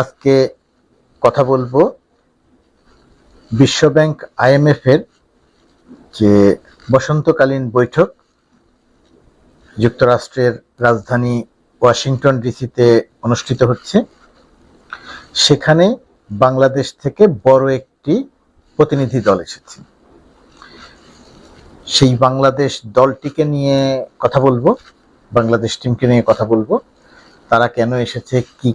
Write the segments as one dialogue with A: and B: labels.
A: আজকে কথা বলব বিশ্বব্যাংক আইএমএফ এর যে বসন্তকালীন বৈঠক, যুক্তরাষ্ট্রের রাজধানী ওয়াশিংটন ডিসিতে অনুষ্ঠিত হচ্ছে। সেখানে বাংলাদেশ থেকে বড় একটি প্রতিনিধি দল এসেছে। সেই বাংলাদেশ দলটিকে নিয়ে কথা বলব, বাংলাদেশ টিমকে নিয়ে কথা বলব। তারা কেন এসেছে, কি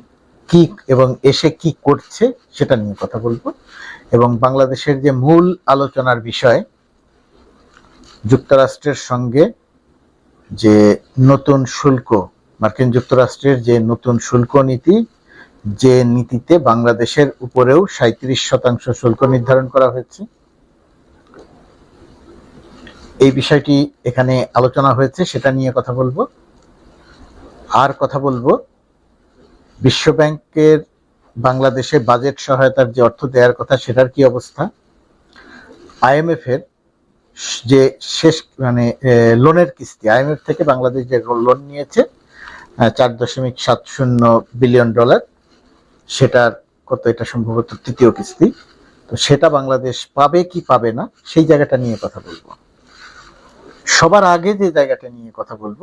A: কি এবং এসে কি করছে সেটা নিয়ে কথা বলব। এবং বাংলাদেশের যে মূল আলোচনার বিষয়, যুক্তরাষ্ট্রের সঙ্গে যে নতুন শুল্ক, মার্কিন যুক্তরাষ্ট্রের যে নতুন শুল্ক নীতি, যে নীতিতে বাংলাদেশের উপরেও সাঁত্রিশ শতাংশ শুল্ক নির্ধারণ করা হয়েছে, এই বিষয়টি এখানে আলোচনা হয়েছে, সেটা নিয়ে কথা বলব। আর কথা বলব বিশ্বব্যাংকের বাংলাদেশে বাজেট সহায়তার যে অর্থ দেওয়ার কথা, সেটার কি অবস্থা? আইএমএফ এর যে শেষ মানে লোনের কিস্তি, আইএমএফ থেকে বাংলাদেশ যে লোন নিয়েছে চার দশমিক সাত শূন্য বিলিয়ন ডলার, সেটার কত, এটা সম্ভবত তৃতীয় কিস্তি। তো সেটা বাংলাদেশ পাবে কি পাবে না, সেই জায়গাটা নিয়ে কথা বলব। সবার আগে যে জায়গাটা নিয়ে কথা বলব,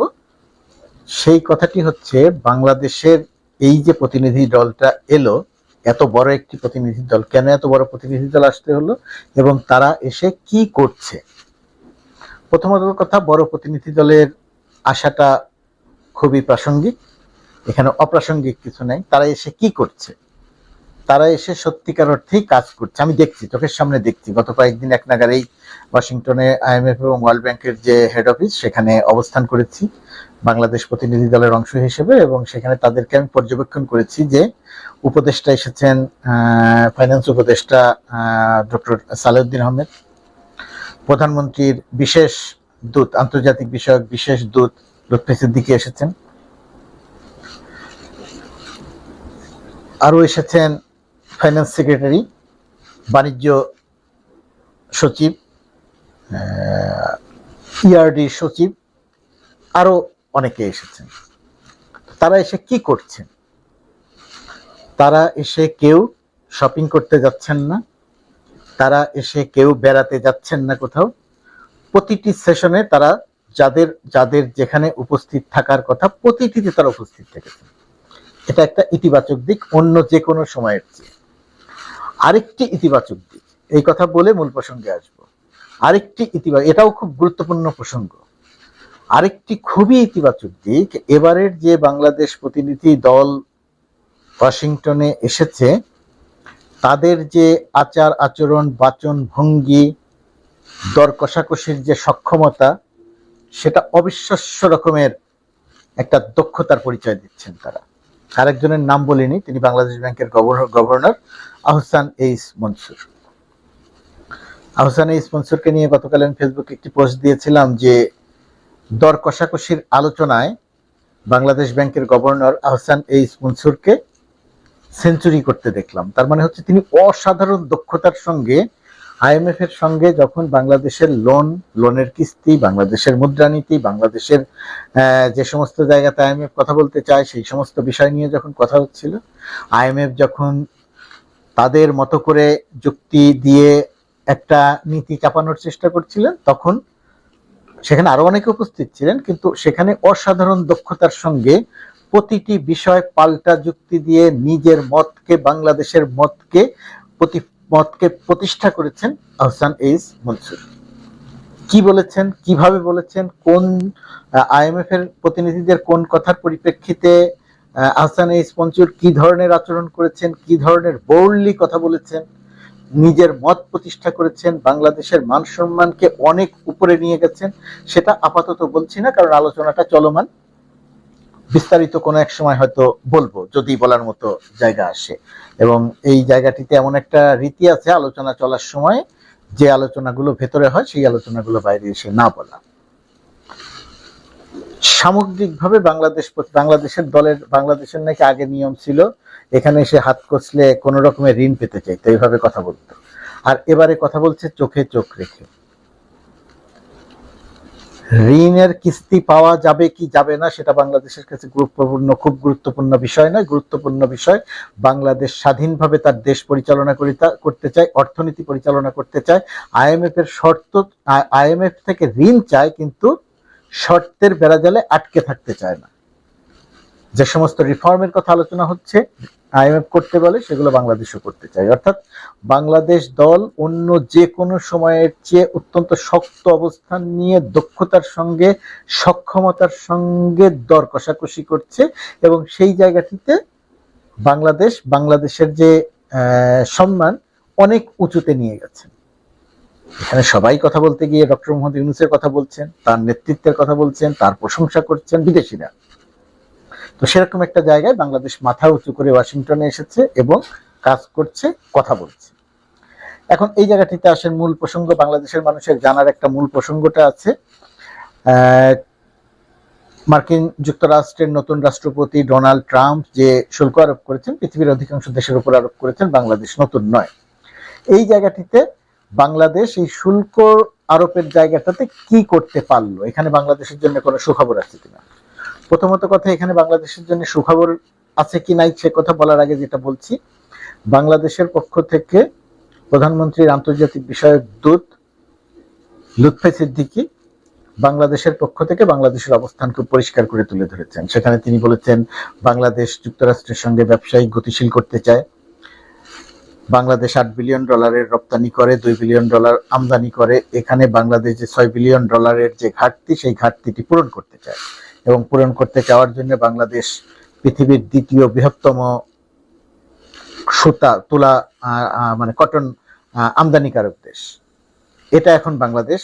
A: সেই কথাটি হচ্ছে বাংলাদেশের এই যে প্রতিনিধি দলটা এলো, এত বড় একটি প্রতিনিধি দল, কেন এত বড় প্রতিনিধি দল আসতে হলো এবং তারা এসে কি করছে? প্রথমত কথা, বড় প্রতিনিধি দলের আশাটা খুবই প্রাসঙ্গিক, এখানে অপ্রাসঙ্গিক কিছু নাই। তারা এসে কি করছে? তারা এসে সত্যিকার অর্থেই কাজ করছে। আমি দেখছি, চোখের সামনে দেখছি। গত কয়েকদিন এক নাগারেই ওয়াশিংটনে আইএমএফ এবং ওয়ার্ল্ড ব্যাংকের যে হেড অফিস সেখানে অবস্থান করেছি, বাংলাদেশ প্রতিনিধি দলের অংশ হিসেবে, এবং সেখানে তাদেরকে আমি পর্যবেক্ষণ করেছি যে উপদেষ্টা এসেছেন ফাইন্যান্স উপদেষ্টা ডক্টর সালেউদ্দিন আহমেদ, প্রধানমন্ত্রীর বিশেষ দূত, আন্তর্জাতিক বিষয়ক বিশেষ দূত লুৎফি সিদ্দিকি এসেছেন। আরও এসেছেন ফাইন্যান্স সেক্রেটারি বাণিজ্য সচিব ইআরডি সচিব, আরও অনেকে এসেছেন। তারা এসে কি করছেন? তারা এসে কেউ শপিং করতে যাচ্ছেন না। তারা এসে কেউ বেড়াতে যাচ্ছেন না কোথাও। প্রতিটি সেশনে তারা যাদের যাদের যেখানে উপস্থিত থাকার কথা, প্রতিটিতে তারা উপস্থিত থেকেছেন। এটা একটা ইতিবাচক দিক, অন্য যে কোনো সময়ের চেয়ে। আরেকটি ইতিবাচক দিক। এই কথা বলে মূল প্রসঙ্গে আসব। আরেকটি ইতিবাচক, এটাও খুব গুরুত্বপূর্ণ প্রসঙ্গ। আরেকটি খুবই ইতিবাচক দিক, এবারের যে বাংলাদেশ প্রতিনিধি দল ওয়াশিংটনে এসেছে, তাদের যে আচার আচরণ, বাচন ভঙ্গি, দর কষাকষির যে সক্ষমতা, সেটা অবিশ্বাস্য রকমের একটা দক্ষতার পরিচয় দিচ্ছেন তারা। আরেকজনের নাম বলিনি, তিনি বাংলাদেশ ব্যাংকের governor governor. Ahsan H Mansur. Ahsan H মনসুরকে নিয়ে গতকাল আমি ফেসবুকে একটি পোস্ট দিয়েছিলাম যে, দর কষাকষির আলোচনায় বাংলাদেশ ব্যাংকের গভর্নর আহসান এইস মনসুরকে সেঞ্চুরি করতে দেখলাম। তার মানে হচ্ছে তিনি অসাধারণ দক্ষতার সঙ্গে আইএমএফ এর সঙ্গে যখন বাংলাদেশের লোন লোনের কিস্তি, বাংলাদেশের মুদ্রানীতি, বাংলাদেশের যে সমস্ত জায়গাতে আইএমএফ কথা বলতে চায়, সেই সমস্ত বিষয় নিয়ে যখন কথা হচ্ছিল আইএমএফ যখন তাদের মতো করে যুক্তি দিয়ে একটা নীতি চাপানোর চেষ্টা করছিলেন, তখন সেখানে আরও অনেকে উপস্থিত ছিলেন, কিন্তু সেখানে অসাধারণ দক্ষতার সঙ্গে প্রতিটি বিষয় পাল্টা যুক্তি দিয়ে নিজের মতকে, বাংলাদেশের মতকে, প্রতি, মতকে প্রতিষ্ঠা করেছেন আহসান এইস মনসুর। কি বলেছেন, কীভাবে বলেছেন, কোন আইএমএফ এর প্রতিনিধিদের কোন কথার পরিপ্রেক্ষিতে আহসান এইস মনসুর কি ধরনের আচরণ করেছেন, কি ধরনের বোল্ডলি কথা বলেছেন, নিজের মত প্রতিষ্ঠা করেছেন, বাংলাদেশের মান সম্মানকে অনেক উপরে নিয়ে গেছেন, সেটা আপাতত বলছি না, কারণ আলোচনাটা চলমান। বিস্তারিত কোনো এক সময় হয়তো বলব, যদি বলার মতো জায়গা আসে। এবং এই জায়গাটিতে এমন একটা রীতি আছে, আলোচনা চলার সময় যে আলোচনাগুলো ভেতরে হয়, সেই আলোচনাগুলো বাইরে এসে না বলা। সামগ্রিকভাবে বাংলাদেশ বাংলাদেশের দলের বাংলাদেশের নাকি আগে নিয়ম ছিল, এখানে এসে হাত কষলে কোনো রকমের ঋণ পেতে চাইতো, এইভাবে কথা বলতো। আর এবারে কথা বলছে চোখে চোখ রেখে। ঋণের কিস্তি পাওয়া যাবে কি যাবে না, সেটা বাংলাদেশের কাছে গুরুত্বপূর্ণ, খুব গুরুত্বপূর্ণ বিষয় নয়। গুরুত্বপূর্ণ বিষয়, বাংলাদেশ স্বাধীনভাবে তার দেশ পরিচালনা করিতা- করতে চায়, অর্থনীতি পরিচালনা করতে চায়। আইএমএফ এর শর্ত আইএমএফ থেকে ঋণ চায়, কিন্তু শর্তের বেড়াজালে আটকে থাকতে চায় না। যে সমস্ত রিফর্মের কথা আলোচনা হচ্ছে আইএমএফ করতে বলে, সেগুলো বাংলাদেশও করতে চায়। অর্থাৎ বাংলাদেশ দল অন্য যে কোনো সময়ের চেয়ে অত্যন্ত শক্ত অবস্থান নিয়ে দক্ষতার সঙ্গে, সক্ষমতার সঙ্গে দর কষাকষি করছে এবং সেই জায়গাটিতে বাংলাদেশ, বাংলাদেশের যে সম্মান অনেক উঁচুতে নিয়ে গেছে। এখানে সবাই কথা বলতে গিয়ে ডক্টর মোহাম্মদ ইউনুসের কথা বলছেন, তার নেতৃত্বের কথা বলছেন, তার প্রশংসা করছেন বিদেশিরা। তো সেরকম একটা জায়গায় বাংলাদেশ মাথা উঁচু করে ওয়াশিংটনে এসেছে এবং কাজ করছে, কথা বলছে। এখন এই জায়গাটিতে আসেন মূল প্রসঙ্গ, বাংলাদেশের মানুষের জানার একটা মূল প্রসঙ্গটা আছে। মার্কিন যুক্তরাষ্ট্রের নতুন রাষ্ট্রপতি ডোনাল্ড ট্রাম্প যে শুল্ক আরোপ করেছেন, পৃথিবীর অধিকাংশ দেশের উপর আরোপ করেছেন, বাংলাদেশ নতুন নয়। এই জায়গাটিতে বাংলাদেশ এই শুল্ক আরোপের জায়গাটাতে কি করতে পারল? এখানে বাংলাদেশের জন্য কোনো সুখবর আছে কিনা? প্রথমত কথা, এখানে বাংলাদেশের জন্য সুখবর আছে কি নাই সে কথা বলার আগে যেটা বলছি, বাংলাদেশের পক্ষ থেকে প্রধানমন্ত্রীর আন্তর্জাতিক বিষয়ক দূত লুৎফে সিদ্দিকী বাংলাদেশের পক্ষ থেকে বাংলাদেশের অবস্থান খুব পরিষ্কার করে তুলে ধরেছেন। সেখানে তিনি বলেছেন, বাংলাদেশ যুক্তরাষ্ট্রের সঙ্গে ব্যবসায়িক গতিশীল করতে চায়। বাংলাদেশ আট বিলিয়ন ডলারের রপ্তানি করে, দুই বিলিয়ন ডলার আমদানি করে। এখানে বাংলাদেশ যে ছয় বিলিয়ন ডলারের যে ঘাটতি, সেই ঘাটতিটি পূরণ করতে চায়। এবং পূরণ করতে চাওয়ার জন্য বাংলাদেশ পৃথিবীর দ্বিতীয় বৃহত্তম সুতা, তুলা মানে কটন আমদানিকারক দেশ। এটা এখন বাংলাদেশ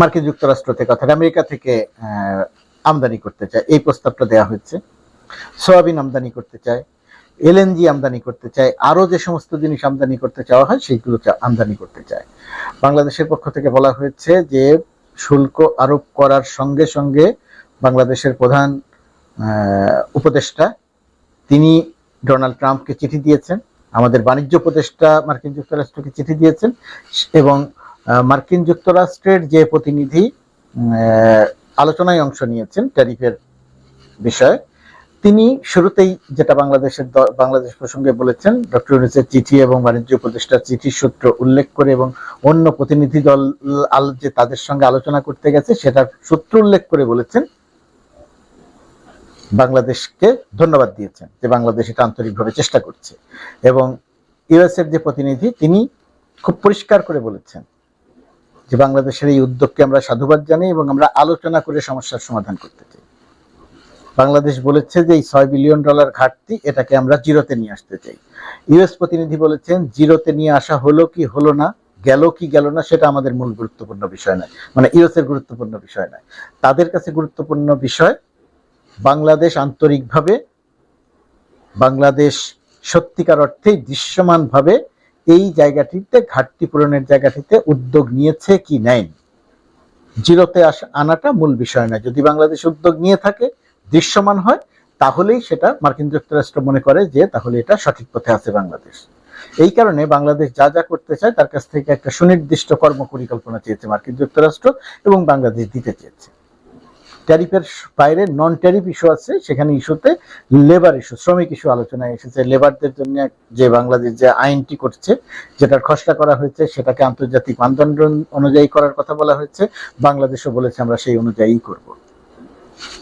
A: মার্কিন যুক্তরাষ্ট্র থেকে অর্থাৎ আমেরিকা থেকে আমদানি করতে চায়। এই প্রস্তাবটা দেওয়া হয়েছে। সয়াবিন আমদানি করতে চায়। এলএনজি আমদানি করতে চায় আরও যে সমস্ত জিনিস আমদানি করতে চাওয়া হয়, সেইগুলো আমদানি করতে চায়। বাংলাদেশের পক্ষ থেকে বলা হয়েছে যে, শুল্ক আরোপ করার সঙ্গে সঙ্গে বাংলাদেশের প্রধান উপদেষ্টা, তিনি ডোনাল্ড ট্রাম্পকে চিঠি দিয়েছেন, আমাদের বাণিজ্য উপদেষ্টা মার্কিন যুক্তরাষ্ট্রকে চিঠি দিয়েছেন, এবং মার্কিন যুক্তরাষ্ট্রের যে প্রতিনিধি আলোচনায় অংশ নিয়েছেন ট্যারিফের বিষয়ে তিনি শুরুতেই যেটা বাংলাদেশের বাংলাদেশ প্রসঙ্গে বলেছেন, ডক্টর ইউনুসের চিঠি এবং বাণিজ্য উপদেষ্টার চিঠির সূত্র উল্লেখ করে এবং অন্য প্রতিনিধি দল আল- যে তাদের সঙ্গে আলোচনা করতে গেছে, সেটার সূত্র উল্লেখ করে বলেছেন, বাংলাদেশকে ধন্যবাদ দিয়েছেন যে বাংলাদেশ এটা আন্তরিকভাবে চেষ্টা করছে। এবং ইউএস এর যে প্রতিনিধি, তিনি খুব পরিষ্কার করে বলেছেন যে বাংলাদেশের এই উদ্যোগকে আমরা সাধুবাদ জানাই এবং আমরা আলোচনা করে সমস্যার সমাধান করতে চাই। বাংলাদেশ বলেছে যে এই ছয় বিলিয়ন ডলার ঘাটতি এটাকে আমরা জিরোতে নিয়ে আসতে চাই। ইউএস প্রতিনিধি বলেছেন, জিরোতে নিয়ে আসা হলো কি হলো না, গেল কি গেল না, সেটা আমাদের মূল গুরুত্বপূর্ণ বিষয় নয়। মানে ইউএস এর গুরুত্বপূর্ণ বিষয় নয়। তাদের কাছে গুরুত্বপূর্ণ বিষয়, বাংলাদেশ আন্তরিকভাবে, বাংলাদেশ সত্যিকার অর্থেই দৃশ্যমানভাবে এই জায়গাটিতে, ঘাটতি পূরণের জায়গাটিতে উদ্যোগ নিয়েছে কি নেয়নি। জিরোতে আনাটা মূল বিষয় নয়। যদি বাংলাদেশ উদ্যোগ নিয়ে থাকে দৃশ্যমান হয়, তাহলেই সেটা মার্কিন যুক্তরাষ্ট্র মনে করে যে তাহলে এটা সঠিক পথে আছে বাংলাদেশ। এই কারণে বাংলাদেশ যা যা করতে চায় তার কাছ থেকে একটা সুনির্দিষ্ট কর্ম পরিকল্পনা চেয়েছে মার্কিন যুক্তরাষ্ট্র এবং বাংলাদেশ দিতে চেয়েছে। ট্যারিফের বাইরে নন ট্যারিফ ইস্যু আছে, সেখানে ইস্যুতে লেবার ইস্যু শ্রমিক ইস্যু আলোচনায় এসেছে। লেবারদের জন্য যে বাংলাদেশ যে আইনটি করছে, যেটার খসড়া করা হয়েছে, সেটাকে আন্তর্জাতিক মানদণ্ড অনুযায়ী করার কথা বলা হয়েছে। বাংলাদেশও বলেছে, আমরা সেই অনুযায়ী করব।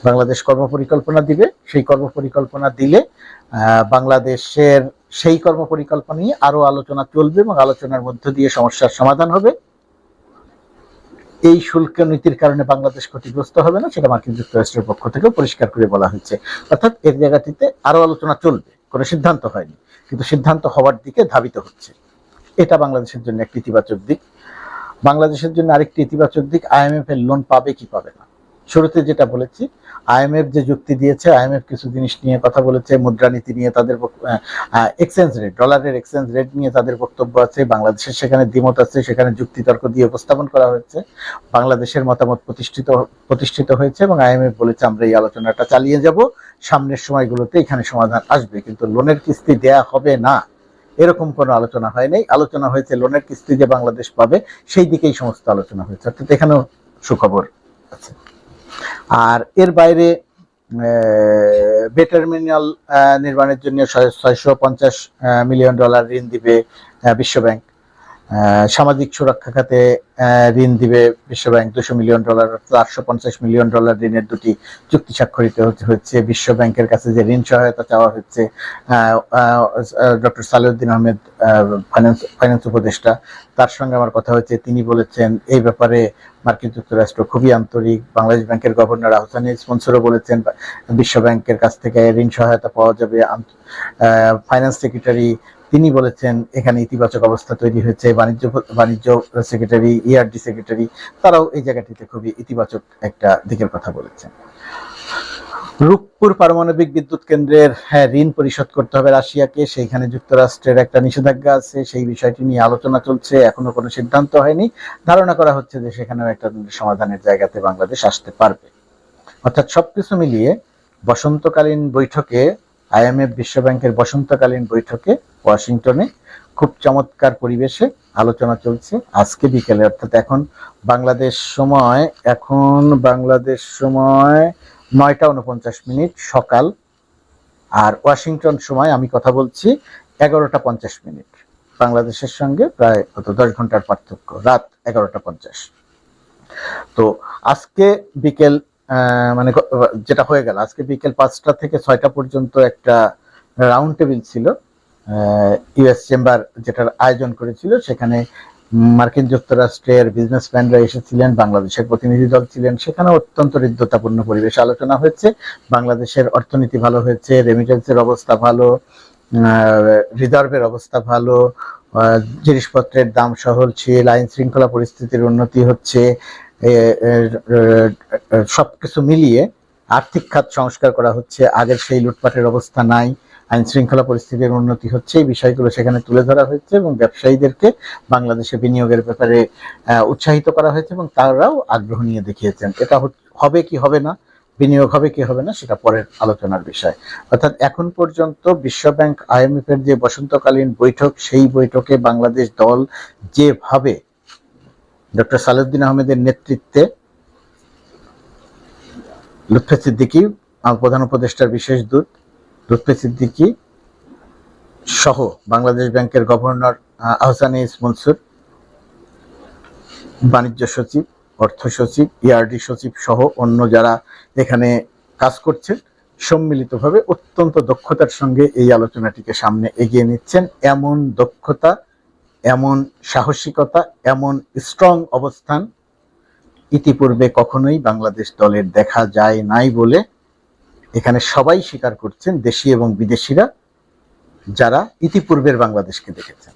A: বাংলাদেশ কর্মপরিকল্পনা দিবে, সেই কর্মপরিকল্পনা দিলে বাংলাদেশের সেই কর্মপরিকল্পনা নিয়ে আরও আলোচনা চলবে এবং আলোচনার মধ্য দিয়ে সমস্যার সমাধান হবে। এই শুল্ক নীতির কারণে বাংলাদেশ ক্ষতিগ্রস্ত হবে না, সেটা মার্কিন যুক্তরাষ্ট্রের পক্ষ থেকে পরিষ্কার করে বলা হয়েছে। অর্থাৎ এর জায়গাটিতে আরও আলোচনা চলবে, কোনো সিদ্ধান্ত হয়নি, কিন্তু সিদ্ধান্ত হওয়ার দিকে ধাবিত হচ্ছে। এটা বাংলাদেশের জন্য একটি ইতিবাচক দিক। বাংলাদেশের জন্য আরেকটি ইতিবাচক দিক, আইএমএফ এর লোন পাবে কি পাবে না? শুরুতে যেটা বলেছি আইএমএফ যে যুক্তি দিয়েছে আইএমএফ কিছু জিনিস নিয়ে কথা বলেছে, মুদ্রানীতি নিয়ে তাদের এক্সচেঞ্জ রেট ডলারের এক্সচেঞ্জ রেট নিয়ে তাদের বক্তব্য আছে, বাংলাদেশের সেখানে দ্বিমত আছে, সেখানে যুক্তিতর্ক দিয়ে উপস্থাপন করা হয়েছে, বাংলাদেশের মতামত প্রতিষ্ঠিত প্রতিষ্ঠিত হয়েছে এবং আইএমএফ বলেছে, আমরা এই আলোচনাটা চালিয়ে যাব, সামনের সময়গুলোতে এখানে সমাধান আসবে, কিন্তু লোনের কিস্তি দেয়া হবে না, এরকম কোনো আলোচনা হয় নাই, আলোচনা হয়েছে লোনের কিস্তি যে বাংলাদেশ পাবে, সেই দিকেই সমস্ত আলোচনা হয়েছে, অর্থাৎ এখানেও সুখবর আছে। আর এর বাইরে বে টার্মিনাল নির্মাণের জন্য ছয়শো পঞ্চাশ মিলিয়ন ডলার ঋণ দিবে বিশ্বব্যাংক। সামাজিক সুরক্ষা খাতে ঋণ দিবে বিশ্বব্যাংক দুশো মিলিয়ন ডলার, চারশো পঞ্চাশ মিলিয়ন ডলার ঋণের দুটি চুক্তি স্বাক্ষরিত হচ্ছে। বিশ্ব ব্যাংকের কাছে যে ঋণ সহায়তা চাওয়া হচ্ছে doctor Salehuddin Ahmed finance finance উপদেষ্টা, তার সঙ্গে আমার কথা হয়েছে। তিনি বলেছেন, এই ব্যাপারে মার্কিন যুক্তরাষ্ট্র খুবই আন্তরিক। বাংলাদেশ ব্যাংকের গভর্নর আহসান স্পন্সরও বলেছেন, বিশ্বব্যাংকের কাছ থেকে ঋণ সহায়তা পাওয়া যাবে। ফাইন্যান্স সেক্রেটারি তিনি বলেছেন এখানে ইতিবাচক অবস্থা তৈরি হয়েছে। বাণিজ্য বাণিজ্য সেক্রেটারি ইআরডি সেক্রেটারি তারাও এই জায়গাটিতে খুবই ইতিবাচক একটা দিকের কথা বলেছেন। রূপপুর পারমাণবিক বিদ্যুৎ কেন্দ্রের হ্যাঁ, ঋণ পরিশোধ করতে হবে রাশিয়াকে। সেইখানে যুক্তরাষ্ট্রের একটা নিষেধাজ্ঞা আছে সেই বিষয়টি নিয়ে আলোচনা চলছে এখনও কোনো সিদ্ধান্ত হয়নি। ধারণা করা হচ্ছে যে সেখানেও একটা সমাধানের জায়গাতে বাংলাদেশ আসতে পারবে। অর্থাৎ সবকিছু মিলিয়ে বসন্তকালীন বৈঠকে আইএমএফ বিশ্বব্যাংকের বসন্তকালীন বৈঠকে ওয়াশিংটনে। খুব চমৎকার পরিবেশে আলোচনা চলছে আজকে বিকেলে। অর্থাৎ এখন বাংলাদেশ সময়, এখন বাংলাদেশ সময় নয়টা উনপঞ্চাশ মিনিট সকাল। আর ওয়াশিংটন সময় আমি কথা বলছি এগারোটা পঞ্চাশ মিনিট। বাংলাদেশের সঙ্গে প্রায় কত দশ ঘণ্টার পার্থক্য, রাত এগারোটা পঞ্চাশ। তো আজকে বিকেল মানে যেটা হয়ে গেল, আজকে বিকেল পাঁচটা থেকে ছয়টা পর্যন্ত একটা রাউন্ড টেবিল ছিল। ইউএস চেম্বার যেটার আয়োজন করেছিল, সেখানে মার্কিন যুক্তরাষ্ট্রের বিজনেসম্যানরা এসেছিলেন, বাংলাদেশের প্রতিনিধি দল ছিলেন। সেখানে অত্যন্ত হৃদ্যতাপূর্ণ পরিবেশ আলোচনা হয়েছে। বাংলাদেশের অর্থনীতি ভালো হয়েছে রেমিটেন্সের অবস্থা ভালো রিজার্ভের অবস্থা ভালো জিনিসপত্রের দাম সহনশীল আইন শৃঙ্খলা পরিস্থিতির উন্নতি হচ্ছে সবকিছু মিলিয়ে আর্থিক খাত সংস্কার করা হচ্ছে। আগের সেই লুটপাটের অবস্থা নাই। আইন শৃঙ্খলা পরিস্থিতির উন্নতি হচ্ছে। এই বিষয়গুলো সেখানে তুলে ধরা হয়েছে এবং ব্যবসায়ীদেরকে বাংলাদেশে বিনিয়োগের ব্যাপারে উৎসাহিত করা হয়েছে এবং তারাও আগ্রহ নিয়ে দেখিয়েছেন। এটা হবে কি হবে না, বিনিয়োগ হবে কি হবে না, সেটা পরের আলোচনার বিষয়। অর্থাৎ এখন পর্যন্ত বিশ্বব্যাংক আইএমএফ এর যে বসন্তকালীন বৈঠক, সেই বৈঠকে বাংলাদেশ দল যেভাবে ডক্টর সালেউদ্দিন আহমেদের নেতৃত্বে লুৎফে সিদ্দিকী, প্রধান উপদেষ্টার বিশেষ দূত লুৎফে সিদ্দিকী সহ বাংলাদেশ ব্যাংকের গভর্নর আহ, আহসান ইস মনসুর বাণিজ্য সচিব অর্থ সচিব ইআরডি সচিব সহ অন্য যারা এখানে কাজ করছেন সম্মিলিতভাবে অত্যন্ত দক্ষতার সঙ্গে এই আলোচনাটিকে সামনে এগিয়ে নিচ্ছেন। এমন দক্ষতা এমন সাহসিকতা এমন স্ট্রং অবস্থান ইতিপূর্বে কখনোই বাংলাদেশ দলের দেখা যায় নাই বলে এখানে সবাই স্বীকার করছেন দেশি এবং বিদেশিরা যারা ইতিপূর্বের বাংলাদেশকে দেখেছেন।